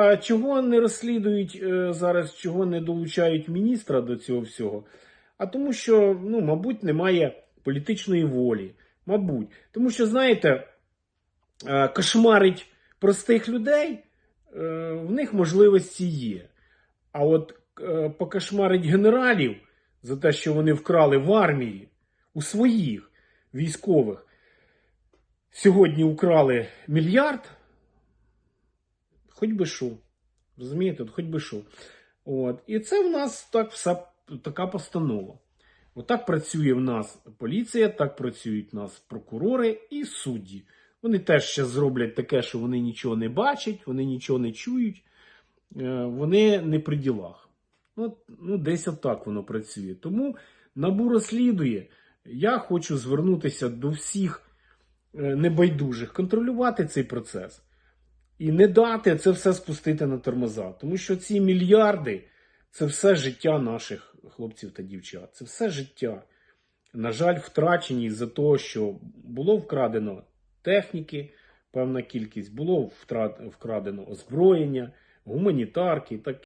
а чого не розслідують е, зараз, чого не долучають міністра до цього всього? А тому, що, ну, мабуть, немає політичної волі. Мабуть. Тому що, знаєте, е, кошмарить простих людей, е, в них можливості є. А от покошмарить генералів за те, що вони вкрали в армії у своїх військових. Сьогодні украли мільярд. Хоч би що. Розумієте, От хоч би що. От. І це в нас так вся така постанова. Отак працює в нас поліція, так працюють в нас прокурори і судді. Вони теж ще зроблять таке, що вони нічого не бачать, вони нічого не чують, е, вони не при ділах. Ну, ну, десь отак воно працює. Тому набу розслідує. Я хочу звернутися до всіх е, небайдужих, контролювати цей процес і не дати це все спустити на тормоза. Тому що ці мільярди це все життя наших хлопців та дівчат. Це все життя. На жаль, втрачені за того, що було вкрадено техніки, певна кількість, було вкрадено озброєння, гуманітарки, так